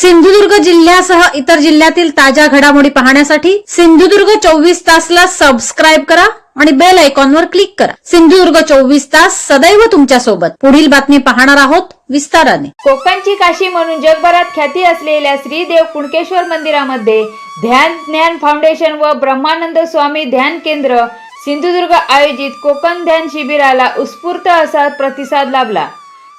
सिंधुदुर्ग जिल्ह्यासह इतर जिल्ह्यातील ताज्या घडामोडी पाहण्यासाठी सिंधुदुर्ग चोवीस तासला सबस्क्राईब करा आणि बेल आयकॉनवर क्लिक करा. सिंधुदुर्ग चोवीस तास सदैव तुमच्यासोबत पुढील बातमी पाहणार आहोत विस्ताराने. कोकणची काशी म्हणून जगभरात ख्याती असलेल्या श्रीदेव कुणकेश्वर मंदिरामध्ये ध्यान ज्ञान फाउंडेशन व ब्रह्मानंद स्वामी ध्यान केंद्र सिंधुदुर्ग आयोजित कोकण ध्यान शिबिराला उत्स्फूर्त असा प्रतिसाद लाभला.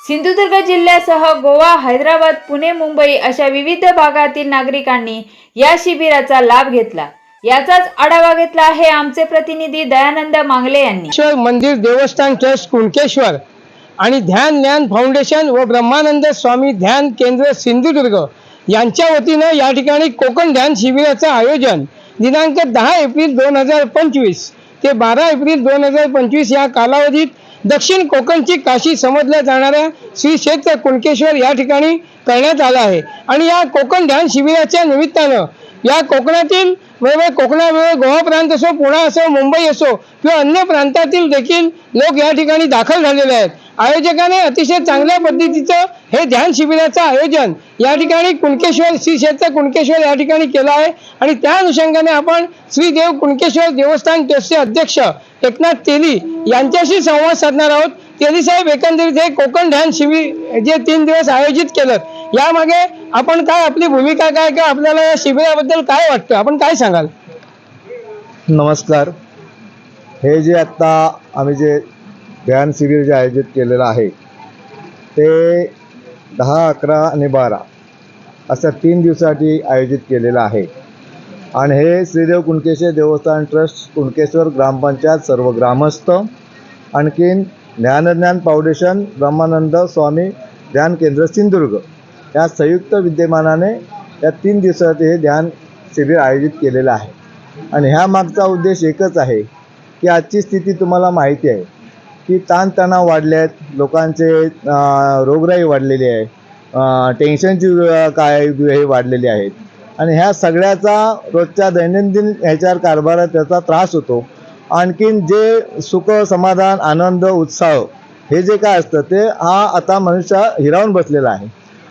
सिंधुदुर्ग जिल्ह्यासह गोवा हैदराबाद पुणे मुंबई अशा विविध भागातील नागरिकांनी या शिबिराचा लाभ घेतला. याचाच आढावा घेतला आहे आमचे प्रतिनिधी दयानंद मांगले यांनी. मंदिर देवस्थान ट्रस्ट कुणकेश्वर आणि ध्यान ज्ञान फाउंडेशन व ब्रह्मानंद स्वामी ध्यान केंद्र सिंधुदुर्ग यांच्या वतीनं या ठिकाणी कोकण ध्यान शिबिराचं आयोजन दिनांक दहा एप्रिल दोन हजार पंचवीस ते बारा एप्रिल दोन हजार पंचवीस या कालावधीत दक्षिण कोकणची काशी समजल्या जाणाऱ्या श्री क्षेत्र कुणकेश्वर या ठिकाणी करण्यात आलं आहे. आणि या कोकण ध्यान शिबिराच्या निमित्तानं या कोकणातील वेगवेगळ्या कोकणावेगळे गोवा प्रांत असो पुणा असो मुंबई असो किंवा अन्य प्रांतातील देखील लोक या ठिकाणी दाखल झालेले आहेत. आयोजकाने अतिशय चांगल्या पद्धतीचं हे ध्यान शिबिराचं आयोजन या ठिकाणी कुणकेश्वर श्री क्षेत्र कुणकेश्वर या ठिकाणी केलं आहे. आणि त्या अनुषंगाने आपण श्रीदेव कुणकेश्वर देवस्थान ट्रस्टचे अध्यक्ष एकनाथ तेली यांच्याशी संवाद साधणार आहोत. तेली साहेब एकंदरीत हे कोकण ध्यान शिबिर जे तीन दिवस आयोजित केलं यामागे आपण काय आपली भूमिका काय किंवा आपल्याला या शिबिराबद्दल काय वाटतं? आपण काय सांगाल? नमस्कार. हे जे आत्ता आम्ही जे ध्यान शिबिर जे आयोजित केलेलं आहे ते दहा अकरा आणि बारा असं तीन दिवसासाठी आयोजित केलेलं आहे. आणि हे श्रीदेव कुणकेश्वर देवस्थान ट्रस्ट कुणकेश्वर ग्रामपंचायत सर्व ग्रामस्थ आणखीन ज्ञानज्ञान फाउंडेशन ब्रह्मानंद स्वामी ध्यान केंद्र सिंधुदुर्ग या संयुक्त विद्यमानाने या तीन दिवसात हे ध्यान शिबिर आयोजित केलेलं आहे. आणि ह्या मागचा उद्देश एकच आहे की आजची स्थिती तुम्हाला माहिती आहे. की ताणतणाव वाढले आहेत लोकांचे रोगराई वाढलेली आहे टेन्शनची काय हे वाढलेली आहेत. आणि ह्या सगळ्याचा रोजच्या दैनंदिन ह्याच्यावर कारभारात त्याचा त्रास होतो. आणखीन जे सुख समाधान आनंद उत्साह हे जे काय असतं ते हा आता मनुष्य हिरावून बसलेला आहे.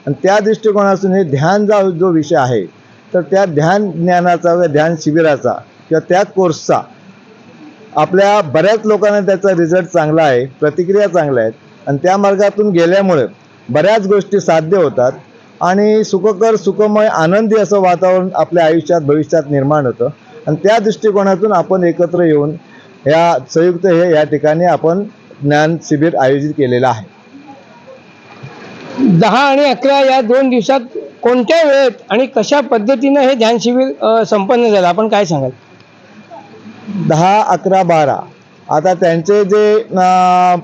आणि त्या दृष्टिकोनातून हे ध्यान जा जो विषय आहे तर त्या ध्यान ज्ञानाचा व ध्यान शिबिराचा किंवा त्या कोर्सचा आपल्या बऱ्याच लोकांना त्याचा रिझल्ट चांगला आहे प्रतिक्रिया चांगल्या आहेत. आणि त्या मार्गातून गेल्यामुळे बऱ्याच गोष्टी साध्य होतात. आणि सुखकर सुखमय आनंदी असं वातावरण आपल्या आयुष्यात भविष्यात निर्माण होतं. आणि त्या दृष्टिकोनातून आपण एकत्र येऊन या संयुक्त हे या ठिकाणी आपण ज्ञान शिबिर आयोजित केलेलं आहे. दहा आणि अकरा या दोन दिवसात कोणत्या वेळेत आणि कशा पद्धतीनं हे ध्यान शिबिर संपन्न झालं? आपण काय सांगाल? दहा अकरा बारा. आता त्यांचे जे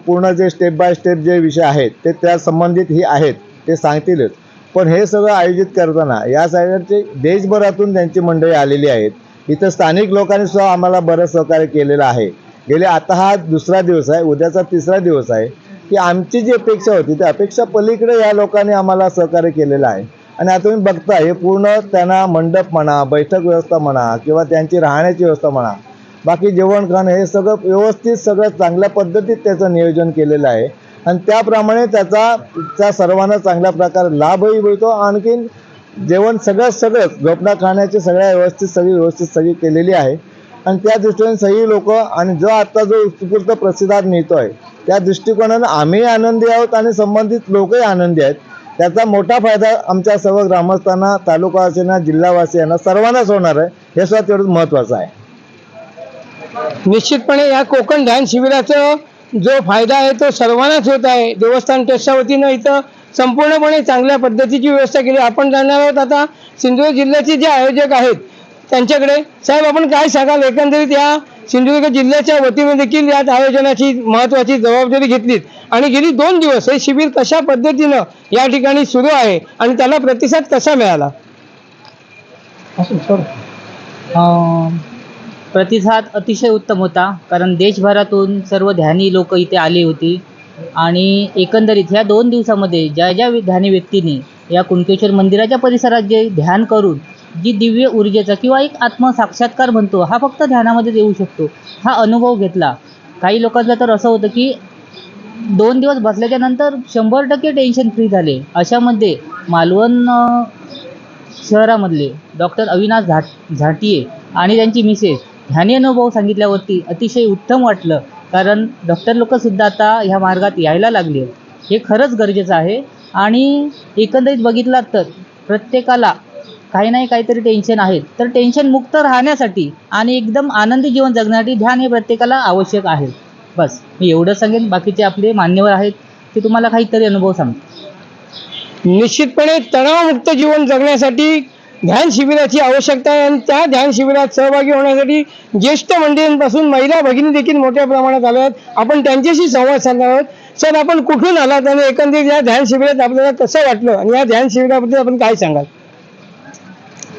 पूर्ण जे स्टेप बाय स्टेप जे विषय आहेत ते त्या संबंधित ही आहेत ते सांगतीलच. पण हे सगळं आयोजित करताना या साईडचे देशभरातून त्यांची मंडळी आलेली आहेत. इथं स्थानिक लोकांनी सुद्धा आम्हाला बरंच सहकार्य केलेलं आहे. गेले आता हा दुसरा दिवस आहे उद्याचा तिसरा दिवस आहे की आमची जी अपेक्षा होती त्या अपेक्षा पलीकडे या लोकांनी आम्हाला सहकार्य केलेलं आहे. आणि आता तुम्ही बघता हे पूर्ण त्यांना मंडप म्हणा बैठक व्यवस्था म्हणा किंवा त्यांची राहण्याची व्यवस्था म्हणा बाकी जेवण खाणं हे सगळं व्यवस्थित सगळं चांगल्या पद्धतीत त्याचं नियोजन केलेलं आहे. आणि त्याप्रमाणे त्याचा त्या सर्वांना चांगल्या प्रकारे लाभही मिळतो. आणखीन जेवण सगळं सगळंच झोपणा खाण्याची सगळ्या व्यवस्थित सगळी व्यवस्थित सगळी केलेली आहे. आणि त्या दृष्टीने सगळी लोक आणि जो आत्ता जो उत्स्फूर्त प्रतिसाद मिळतो आहे त्या दृष्टिकोनानं आम्ही आनंदी आहोत आणि संबंधित लोकही आनंदी आहेत. त्याचा मोठा फायदा आमच्या सर्व ग्रामस्थांना तालुकावासींना जिल्हावासियांना सर्वांनाच होणार आहे. हे सुद्धा तेवढंच महत्त्वाचं आहे. निश्चितपणे या कोकण ध्यान शिबिराचा जो फायदा आहे तो सर्वांनाच होत आहे. देवस्थान ट्रस्टच्या वतीनं इथं संपूर्णपणे चांगल्या पद्धतीची व्यवस्था केली. आपण जाणार आहोत आता सिंधुदुर्ग जिल्ह्याचे जे आयोजक आहेत त्यांच्याकडे. साहेब आपण काय सांगाल? एकंदरीत या सिंधुदुर्ग जिल्ह्याच्या वतीने देखील यात आयोजनाची महत्वाची जबाबदारी घेतली आणि गेली दोन दिवस हे शिबिर कशा पद्धतीनं या ठिकाणी सुरू आहे आणि त्याला प्रतिसाद कसा मिळाला? प्रतिसाद अतिशय उत्तम होता कारण देशभरातून सर्व ध्यानी लोक इथे आली होती. आणि एकंदरीत ह्या दोन दिवसामध्ये ज्या ज्या ध्यानी व्यक्तीने या कुणकेश्वर मंदिराच्या परिसरात जे ध्यान करून जी दिव्य ऊर्जेचा किंवा एक आत्मसाक्षात्कार म्हणतो हा फक्त ध्यानामध्ये येऊ शकतो हा अनुभव घेतला. काही लोकांचं तर असं होतं की दोन दिवस बसल्याच्या नंतर शंभर टक्के टेन्शन फ्री झाले. अशामध्ये मालवण शहरामधले डॉक्टर अविनाश झाट झाटिये आणि त्यांची मिसेस ह्याने अनुभव सांगितल्यावरती अतिशय उत्तम वाटलं. कारण डॉक्टर लोकंसुद्धा आता ह्या मार्गात यायला लागले आहेत. हे खरंच गरजेचं आहे. आणि एकंदरीत बघितलं तर प्रत्येकाला काही नाही काहीतरी टेन्शन आहेत तर टेन्शन मुक्त राहण्यासाठी आणि एकदम आनंदी जीवन जगण्यासाठी ध्यान हे प्रत्येकाला आवश्यक आहे. बस. मी एवढं सांगेन. बाकीचे आपले मान्यवर आहेत. ते तुम्हाला काहीतरी अनुभव सांगतात निश्चितपणे तणावमुक्त जीवन जगण्यासाठी ध्यान शिबिराची आवश्यकता आहे आणि त्या ध्यान शिबिरात सहभागी होण्यासाठी ज्येष्ठ मंडळींपासून महिला भगिनी देखील मोठ्या प्रमाणात आल्या आहेत. आपण त्यांच्याशी संवाद साधणार आहोत. सर आपण कुठून आलात आणि एकंदरीत या ध्यान शिबिरात आपल्याला कसं वाटलं आणि या ध्यान शिबिराबद्दल आपण काय सांगाल?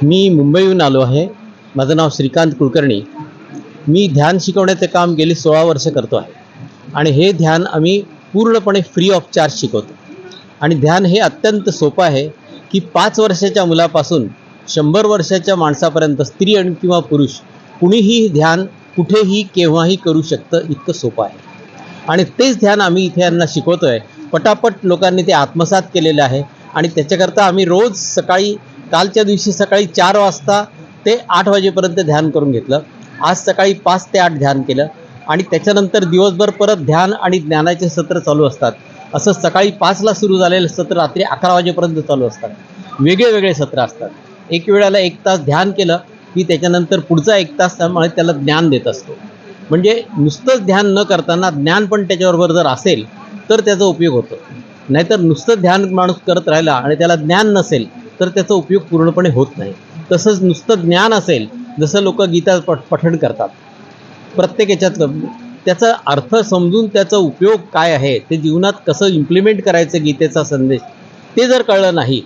मी मुंबईहून आलो आहे. माझं नाव श्रीकांत कुलकर्णी. मी ध्यान शिकवण्याचं काम गेली सोळा वर्ष करतो आहे. आणि हे ध्यान आम्ही पूर्णपणे फ्री ऑफ चार्ज शिकवतो. आणि ध्यान हे अत्यंत सोपं आहे की पाच वर्षाच्या मुलापासून शंभर वर्षाच्या माणसापर्यंत स्त्री आणि किंवा पुरुष कुणीही ध्यान कुठेही केव्हाही करू शकतं इतकं सोपं आहे. आणि तेच ध्यान आम्ही इथे यांना शिकवतो आहे पटापट लोकांनी ते आत्मसात केलेलं आहे. आणि त्याच्याकरता आम्ही रोज सकाळी कालच्या दिवशी सकाळी चार वाजता ते आठ वाजेपर्यंत ध्यान करून घेतलं. आज सकाळी पाच ते आठ ध्यान केलं. आणि त्याच्यानंतर दिवसभर परत ध्यान आणि ज्ञानाचे सत्र चालू असतात. असं सकाळी पाचला सुरू झालेलं सत्र रात्री अकरा वाजेपर्यंत चालू असतात. वेगळे वेगळे सत्र असतात. एक वेळाला एक तास ध्यान केलं की त्याच्यानंतर पुढचा एक तास त्यामुळे त्याला ज्ञान देत असतो. म्हणजे नुसतंच ध्यान न करताना ज्ञान पण त्याच्याबरोबर जर असेल तर त्याचा उपयोग होतो. नाहीतर नुसतं ध्यान माणूस करत राहिला आणि त्याला ज्ञान नसेल तर त्याचा उपयोग पूर्णपणे होत नाही. तसंच नुसतं ज्ञान असेल जसं लोक गीता पठ पठण करतात. प्रत्येक याच्यातलं त्याचा अर्थ समजून त्याचा उपयोग काय आहे ते जीवनात कसं इम्प्लिमेंट करायचं गीतेचा संदेश ते जर कळलं नाही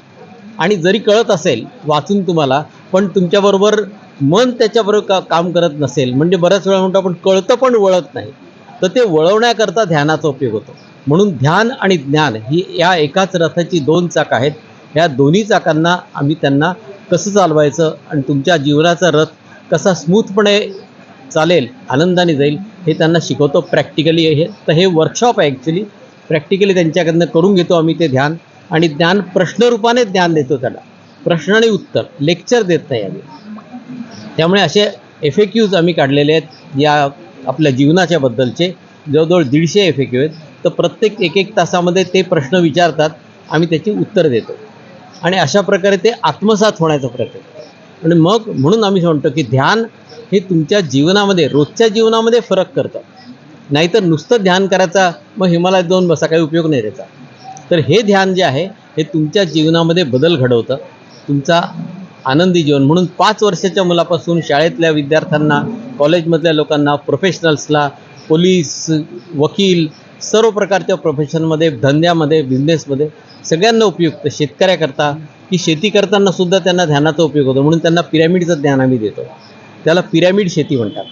आणि जरी कळत असेल वाचून तुम्हाला पण तुमच्याबरोबर मन त्याच्याबरोबर का काम करत नसेल म्हणजे बऱ्याच वेळा म्हणतो आपण कळतं पण वळत नाही. तर ते वळवण्याकरता ध्यानाचा उपयोग होतो. म्हणून ध्यान आणि ज्ञान ही या एकाच रथाची दोन चाक आहेत. ह्या दोन्ही चाकांना आम्ही त्यांना कसं चालवायचं आणि तुमच्या जीवनाचा रथ कसा स्मूथपणे चालेल आनंदाने जाईल हे त्यांना शिकवतो प्रॅक्टिकली. हे तर हे वर्कशॉप आहे ॲक्च्युली प्रॅक्टिकली त्यांच्याकडनं करून घेतो आम्ही ते ध्यान. आणि ज्ञान प्रश्नरूपाने ज्ञान देतो त्याला. प्रश्न आणि उत्तर लेक्चर देत नाही आम्ही. त्यामुळे असे एफ क्यूज आम्ही काढलेले आहेत या आपल्या जीवनाच्या बद्दलचे. जवळजवळ दीडशे एफ क्यू आहेत. तर प्रत्येक एक एक तासामध्ये ते प्रश्न विचारतात आम्ही त्याची उत्तर देतो. आणि अशा प्रकारे ते आत्मसात होण्याचा प्रयत्न आणि मग म्हणून आम्ही म्हणतो की ध्यान हे तुमच्या जीवनामध्ये रोजच्या जीवनामध्ये फरक करतं. नाहीतर नुसतं ध्यान करायचा मग हिमालयात जाऊन बसा काही उपयोग नाही त्याचा. तर हे ध्यान जे आहे हे तुमच्या जीवनामध्ये बदल घडवतं. तुमचा आनंदी जीवन. म्हणून पाच वर्षाच्या मुलापासून शाळेतल्या विद्यार्थ्यांना कॉलेजमधल्या लोकांना प्रोफेशनल्सला पोलीस वकील सर्व प्रकारच्या प्रोफेशनमध्ये धंद्यामध्ये बिझनेसमध्ये सगळ्यांना उपयुक्त. शेतकऱ्याकरता की शेती करताना सुद्धा त्यांना ध्यानाचा उपयोग होतो. म्हणून त्यांना पिरॅमिडचं ध्यान आम्ही देतो. त्याला पिरॅमिड शेती म्हणतात.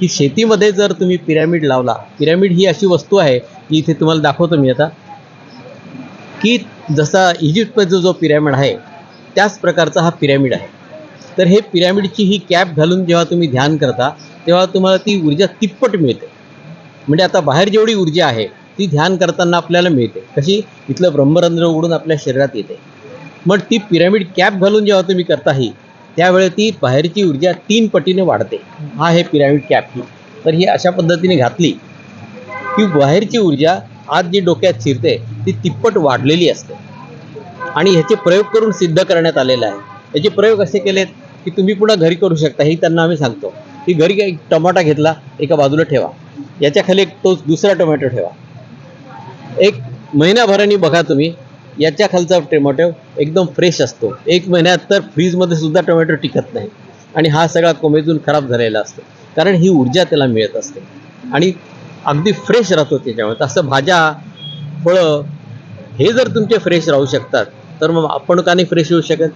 की शेतीमध्ये जर तुम्ही पिरॅमिड लावला पिरॅमिड ही अशी वस्तू आहे की इथे तुम्हाला दाखवतो मी आता. की जसा इजिप्तमध्ये जो पिरॅमिड आहे त्याच प्रकारचा हा पिरॅमिड आहे. तर हे पिरॅमिडची ही कॅप घालून जेव्हा तुम्ही ध्यान करता तेव्हा तुम्हाला ती ऊर्जा तिप्पट मिळते. म्हणजे आता बाहेर जेवढी ऊर्जा आहे ती ध्यान करताना आपल्याला मिळते. कशी? इथलं ब्रह्मरंध्र उघडून आपल्या शरीरात येते. मग ती पिरॅमिड कॅप घालून जेव्हा तुम्ही करताही त्यावेळी ती बाहेरची ऊर्जा तीन पटीने वाढते. हा आहे पिरॅमिड कॅप. ही तर ही अशा पद्धतीने घातली की बाहेरची ऊर्जा आज जी डोक्यात शिरते ती तिप्पट वाढलेली असते. आणि ह्याचे प्रयोग करून सिद्ध करण्यात आलेला आहे. याचे प्रयोग असे केलेत की तुम्ही पुन्हा घरी करू शकता हे त्यांना आम्ही सांगतो. की घरी एक टमाटा घेतला एका बाजूला ठेवा. याच्या खाली एक तो दुसरा टोमॅटो ठेवा. एक महिन्याभराने बघा तुम्ही याच्या खालचा टोमॅटो एकदम फ्रेश असतो. एक महिन्यात तर फ्रीजमध्ये सुद्धा टोमॅटो टिकत नाही. आणि हा सगळा कोमेजून खराब झालेला असतो. कारण ही ऊर्जा त्याला मिळत असते. आणि अगदी फ्रेश राहतो त्याच्यामुळे. तसं भाज्या फळं हे जर तुमचे फ्रेश राहू शकतात तर मग आपण का नाही फ्रेश होऊ शकत?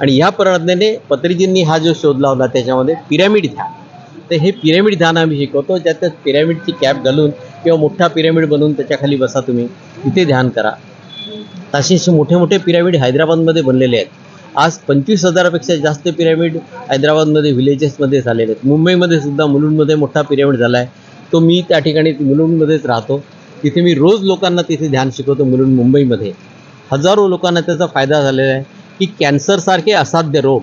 आणि या प्रार्थनेने पत्रीजींनी हा जो शोध लावला त्याच्यामध्ये पिरॅमिड ध्यान. तर हे पिरॅमिड ध्यान आम्ही शिकवतो ज्यात पिरॅमिडची कॅप घालून किंवा मोठा पिरॅमिड बनवून त्याच्याखाली बसा तुम्ही. तिथे ध्यान करा. तसे असे मोठे मोठे पिरॅमिड हैदराबादमध्ये बनलेले आहेत. आज पंचवीस हजारापेक्षा जास्त पिरॅमिड हैदराबादमध्ये विलेजेसमध्ये झालेले आहेत. मुंबईमध्ये सुद्धा मुलुंडमध्ये मोठा पिरॅमिड झाला आहे तो मी त्या ठिकाणी मुलुंडमध्येच राहतो. तिथे मी रोज लोकांना तिथे ध्यान शिकवतो मुलुंड मुंबईमध्ये. हजारो लोकांना त्याचा फायदा झालेला आहे की कॅन्सरसारखे असाध्य रोग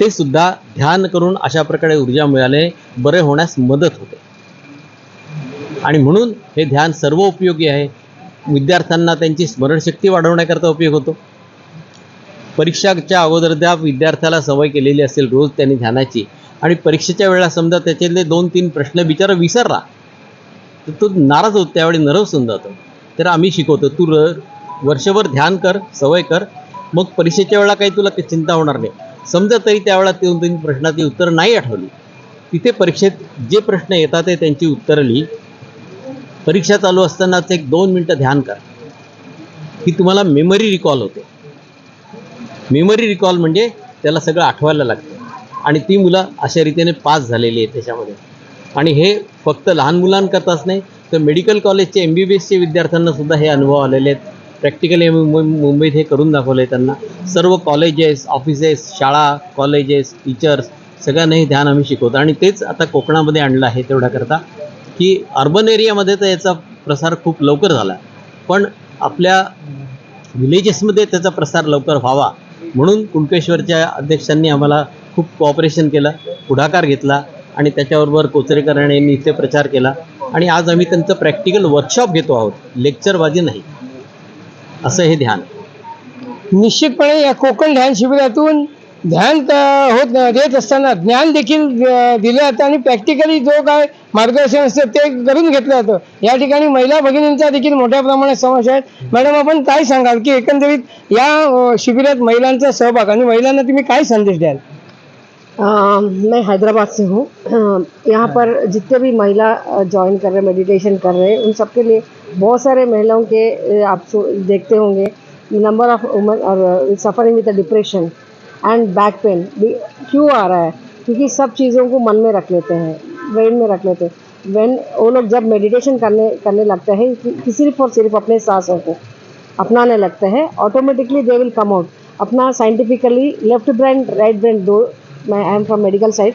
ते सुद्धा ध्यान करून अशा प्रकारे ऊर्जा मिळाले बरे होण्यास मदत होते. आणि म्हणून हे ध्यान सर्व उपयोगी आहे. विद्यार्थ्यांना त्यांची स्मरणशक्ती वाढवण्याकरता उपयोग होतो. परीक्षाच्या अगोदर त्या विद्यार्थ्याला सवय केलेली असेल रोज त्यांनी ध्यानाची आणि परीक्षेच्या वेळेला समजा त्याच्यातले दोन तीन प्रश्न बिचारा विसरला तर तो नाराज होतो. त्यावेळी नर्वस होऊन जातो तर आम्ही शिकवतो तू र वर्षभर ध्यान कर सवय कर. मग परीक्षेच्या वेळेला काही तुला काही चिंता होणार नाही. समजा तरी त्यावेळेला ते दोन तीन प्रश्नाची उत्तरं नाही आठवली. तिथे परीक्षेत जे प्रश्न येतात ते त्यांची उत्तरं लिही. परीक्षा चालू असतानाच एक दोन मिनटं ध्यान कर. की तुम्हाला मेमरी रिकॉल होते. मेमरी रिकॉल म्हणजे त्याला सगळं आठवायला लागतं. आणि ती मुलं अशा रीतीने पास झालेली आहेत त्याच्यामध्ये. आणि हे फक्त लहान मुलांकरताच नाही तर मेडिकल कॉलेजचे एम बी बी एसचे विद्यार्थ्यांनासुद्धा हे अनुभव आलेले आहेत. प्रॅक्टिकली मुंबईत हे करून दाखवलं आहे त्यांना. सर्व कॉलेजेस ऑफिसेस शाळा कॉलेजेस टीचर्स सगळ्यांना हे ध्यान आम्ही शिकवतो. आणि तेच आता कोकणामध्ये आणलं आहे तेवढ्याकरता की अर्बन एरियामध्ये तर याचा प्रसार खूप लवकर झाला. पण आपल्या विलेजेसमध्ये त्याचा प्रसार लवकर व्हावा म्हणून कुणकेश्वरच्या अध्यक्षांनी आम्हाला खूप कॉपरेशन केलं पुढाकार घेतला आणि त्याच्याबरोबर कोचरेकर यांनी इथे प्रचार केला. आणि आज आम्ही त्यांचं प्रॅक्टिकल वर्कशॉप घेतो आहोत. लेक्चरबाजी नाही. असं हे ध्यान. निश्चितपणे या कोकण ध्यान शिबिरातून ध्यान होत देत असताना ज्ञान देखील दिलं जातं आणि प्रॅक्टिकली जो काय मार्गदर्शन असतं ते करून घेतलं जातं. या ठिकाणी महिला भगिनींचा देखील मोठ्या प्रमाणात समावेश आहे. मॅडम आपण काय सांगाल की एकंदरीत या शिबिरात महिलांचा सहभाग आणि महिलांना तुम्ही काय संदेश द्याल? अ, मैं हैदराबाद से हूँ। यहाँ पर जितने भी महिला ज्वाइन कर रहे हैं मेडिटेशन कर रहे हैं उन सबके लिए बहुत सारे महिलाओं के आप देखते होंगे नंबर ऑफ़ वुमन और suffering with depression and back pain क्यों आ रहा है? क्योंकि सब चीज़ों को मन में रख लेते हैं ब्रेन में रख लेते हैं। वेन वो लोग जब मेडिटेशन करने करने लगते हैं कि, कि सिर्फ़ और सिर्फ़ अपने सांसों को अपनाने लगते हैं automatically they will come out Apna scientifically left brain right brain दो मैं I am from medical side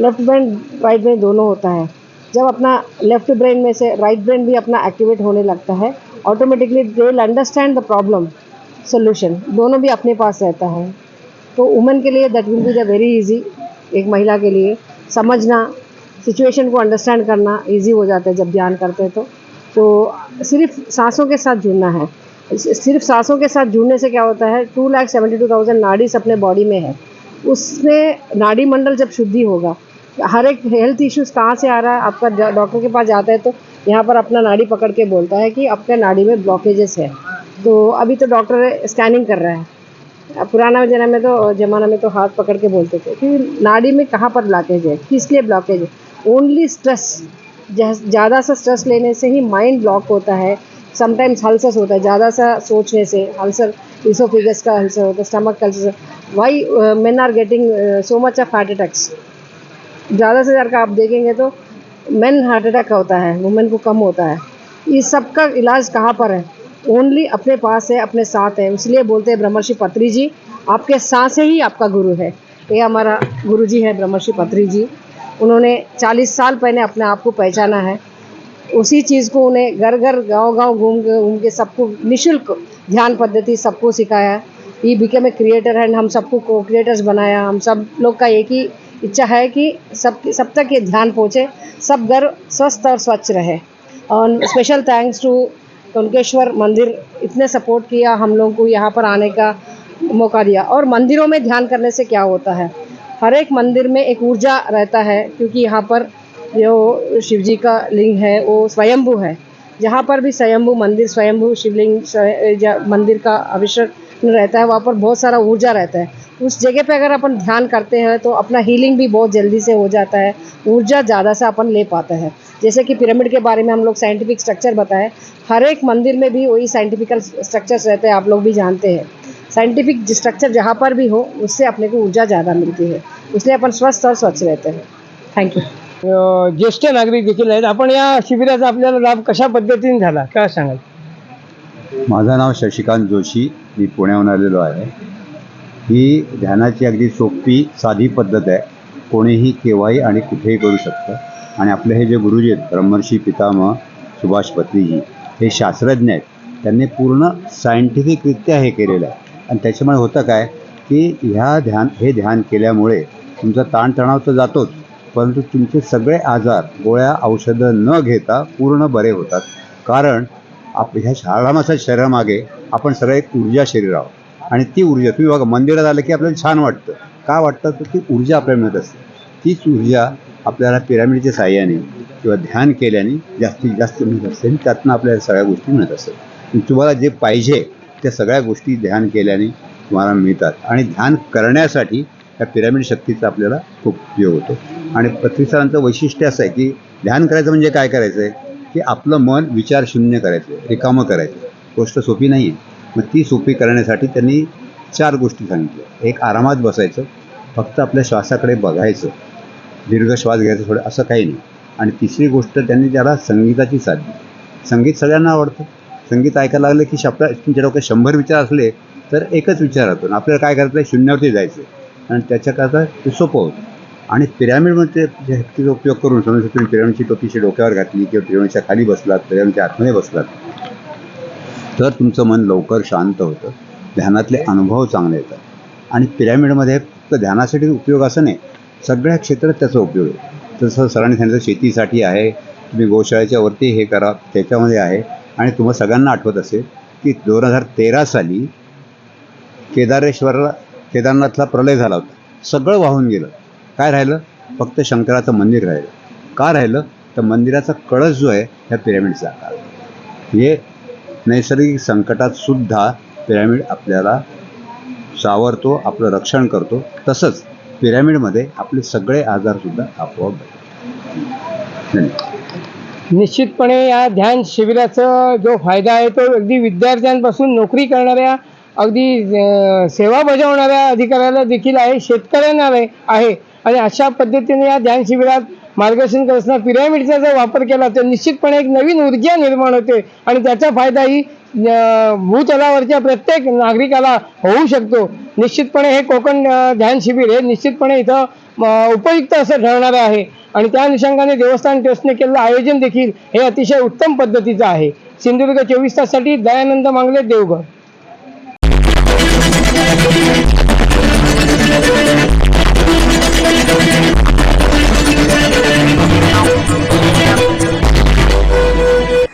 left brain right brain दोनों होता है। जब अपना लेफ़्ट ब्रेन में से राइट ब्रेन भी अपना एक्टिवेट होने लगता है automatically they will understand the problem solution दोनों भी अपने पास रहता है। तो वुमेन के लिए that will be the very easy एक महिला के लिए समझना सिचुएशन को अंडरस्टैंड करना इजी हो जाता है जब ध्यान करते हैं तो। तो सिर्फ़ सांसों के साथ जुड़ना है। सिर्फ़ सांसों के साथ जुड़ने से क्या होता है? Two lakh seventy two thousand नाडीज अपने बॉडी में है। उसमें नाड़ी मंडल जब शुद्धि होगा, हर एक हेल्थ इश्यूज़ कहाँ से आ रहा है? आपका डॉक्टर के पास जाता है तो यहाँ पर अपना नाड़ी पकड़ के बोलता है कि आपके नाड़ी में ब्लॉकेजेस है। तो अभी तो डॉक्टर स्कैनिंग कर रहा है। पुराना जना में तो ज़माना में तो हाथ पकड़ के बोलते थे कि नाड़ी में कहाँ पर ब्लॉकेज है? किस लिए ब्लॉकेज है? ओनली स्ट्रेस ज़्यादा सा स्ट्रेस लेने से ही माइंड ब्लॉक होता है। समटाइम्स हल्सर्स होता है, ज़्यादा सा सोचने से। हल्सर इसोफिगस का हल्सर होता है stomach ulcer why men are getting so much of heart attacks ज़्यादा से ज़्यादा आप देखेंगे तो मेन हार्ट अटैक होता है वुमेन को कम होता है। ये सब का इलाज कहाँ पर है? ओनली अपने पास है, अपने साथ है। इसलिए बोलते हैं ब्रह्मर्षि पत्री जी, आपके सांस ही आपका गुरु है। ये हमारा गुरु जी है ब्रह्मर्षि पत्री जी। उन्होंने 40 साल पहले अपने आप को पहचाना है। उसी चीज़ को उन्हें घर घर गाँव गाँव घूम के घूम के सबको निशुल्क ध्यान पद्धति सबको सिखाया ये बिकेम ए क्रिएटर एंड हम सबको को क्रिएटर्स बनाया। हम सब लोग का एक ही इच्छा है कि सब सब तक ये ध्यान पहुँचे, सब घर स्वस्थ और स्वच्छ रहे। और स्पेशल थैंक्स टू कनकेश्वर मंदिर, इतने सपोर्ट किया हम लोग को यहाँ पर आने का मौका दिया। और मंदिरों में ध्यान करने से क्या होता है? हर एक मंदिर में एक ऊर्जा रहता है, क्योंकि यहाँ पर जो शिव जी का लिंग है, वो स्वयंभू है। जहाँ पर भी स्वयंभू मंदिर, स्वयंभू शिवलिंग मंदिर का अभिषेक रहता है, वहाँ पर बहुत सारा ऊर्जा रहता है। उस जगह पे अगर अपन ध्यान करते हैं तो अपना हीलिंग भी बहुत जल्दी से हो जाता है, ऊर्जा ज़्यादा से अपन ले पाते हैं। जैसे कि पिरामिड के बारे में हम लोग साइंटिफिक स्ट्रक्चर बताए, हर एक मंदिर में भी वही साइंटिफिकल स्ट्रक्चर्स रहते हैं, आप लोग भी जानते हैं। साइंटिफिक स्ट्रक्चर जहाँ पर भी हो, उससे अपने को ऊर्जा ज़्यादा मिलती है। इसलिए अपन स्वस्थ और स्वच्छ रहते हैं। थैंक यू ज्येष्ठ नागरिक देखील आहेत. आपण या शिबिराचा आपल्याला लाभ कशा पद्धतीने झाला? काय सांगाल? माझं नाव शशिकांत जोशी मी पुण्याहून आलेलो आहे. ही ध्यानाची अगदी सोपी साधी पद्धत आहे. कोणीही केव्हाही आणि कुठेही करू शकतं. आणि आपले हे जे गुरुजी आहेत ब्रह्मर्षी पितामह सुभाष पत्रीजी हे शास्त्रज्ञ आहेत. त्यांनी पूर्ण सायंटिफिकरित्या हे केलेलं आहे. आणि त्याच्यामुळे होतं काय की ह्या ध्यान हे ध्यान केल्यामुळे तुमचा ताणतणाव तर जातोच परंतु तुमचे सगळे आजार गोळ्या औषधं न घेता पूर्ण बरे होतात. कारण आप ह्या शाळामाच्या शरीरामागे आपण सगळं एक ऊर्जा शरीर आहोत आणि ती ऊर्जा तुम्ही बघा मंदिरात आलं की आपल्याला छान वाटतं. का वाटतं? तर ती ऊर्जा आपल्याला मिळत असते. तीच ऊर्जा आपल्याला पिरामिडच्या साह्याने किंवा ध्यान केल्याने जास्तीत जास्त मिळत असते. आणि त्यातनं आपल्याला सगळ्या गोष्टी मिळत असतात. तुम्हाला जे पाहिजे त्या सगळ्या गोष्टी ध्यान केल्याने तुम्हाला मिळतात. आणि ध्यान करण्यासाठी त्या पिरामिड शक्तीचा आपल्याला खूप उपयोग होतो. आणि पृथ्वीसरांचं वैशिष्ट्य असं आहे की ध्यान करायचं म्हणजे काय करायचं आहे की आपलं मन विचार शून्य करायचं रिकामं करायचं. गोष्ट सोपी नाही आहे मग ती सोपी करण्यासाठी त्यांनी चार गोष्टी सांगितल्या. एक आरामात बसायचं. फक्त आपल्या श्वासाकडे बघायचं. दीर्घ श्वास घ्यायचं थोडं असं काही नाही. आणि तिसरी गोष्ट त्यांनी त्याला संगीताची साथ दिली. संगीत सगळ्यांना आवडतं. संगीत ऐकायला लागलं की शब्द तुमच्या डोक्यात शंभर विचार असले तर एकच विचार राहतो. आणि आपल्याला काय करायचं आहे शून्यावरती जायचं आणि त्याच्याकरता ते सोपं होतं. आणि पिरामिडमध्ये जे शक्तीचा उपयोग करून समजा तुम्ही पिरामिडची टोपीची डोक्यावर घातली किंवा पिरामिडच्या खाली बसलात पिरामिडच्या आतमध्ये बसलात तर तुमचं मन लवकर शांत होतं. ध्यानातले अनुभव चांगले येतात. आणि पिरामिडमध्ये फक्त ध्यानासाठी उपयोग असं नाही सगळ्या क्षेत्रात त्याचा उपयोग आहे. तसं सरांनी सांगितलं शेतीसाठी आहे तुम्ही गोशाळेच्या वरती हे करा त्याच्यामध्ये आहे. आणि तुम्हाला सगळ्यांना आठवत असेल की दोन हजार तेरा साली केदारेश्वरला केदारनाथला प्रलय झाला होता. सगळं वाहून गेलं. काय राहिलं? फक्त शंकराचं मंदिर राहिलं. का राहिलं? तर मंदिराचा कळस जो आहे ह्या पिरामिडचा आकार. हे नैसर्गिक संकटात सुद्धा पिरामिड आपल्याला सावरतो आपलं रक्षण करतो. तसंच पिरामिडमध्ये आपले सगळे आजारसुद्धा आपोआप धन्यवाद. निश्चितपणे या ध्यान शिबिराचा जो फायदा आहे तो अगदी विद्यार्थ्यांपासून नोकरी करणाऱ्या अगदी सेवा बजावणाऱ्या अधिकाऱ्याला देखील आहे शेतकऱ्यांना आहे. आणि अशा पद्धतीने या ध्यान शिबिरात मार्गदर्शन करत असताना पिरॅमिडचा जर वापर केला तर निश्चितपणे एक नवीन ऊर्जा निर्माण होते आणि त्याचा फायदाही ही भूतलावरच्या प्रत्येक नागरिकाला होऊ शकतो. निश्चितपणे हे कोकण ध्यान शिबिर हे निश्चितपणे इथं उपयुक्त असं ठरणार आहे. आणि त्या अनुषंगाने देवस्थान ट्रस्टने केलेलं आयोजन देखील हे अतिशय उत्तम पद्धतीचं आहे. सिंधुदुर्ग चोवीस ताससाठी दयानंद मांगले देवघर.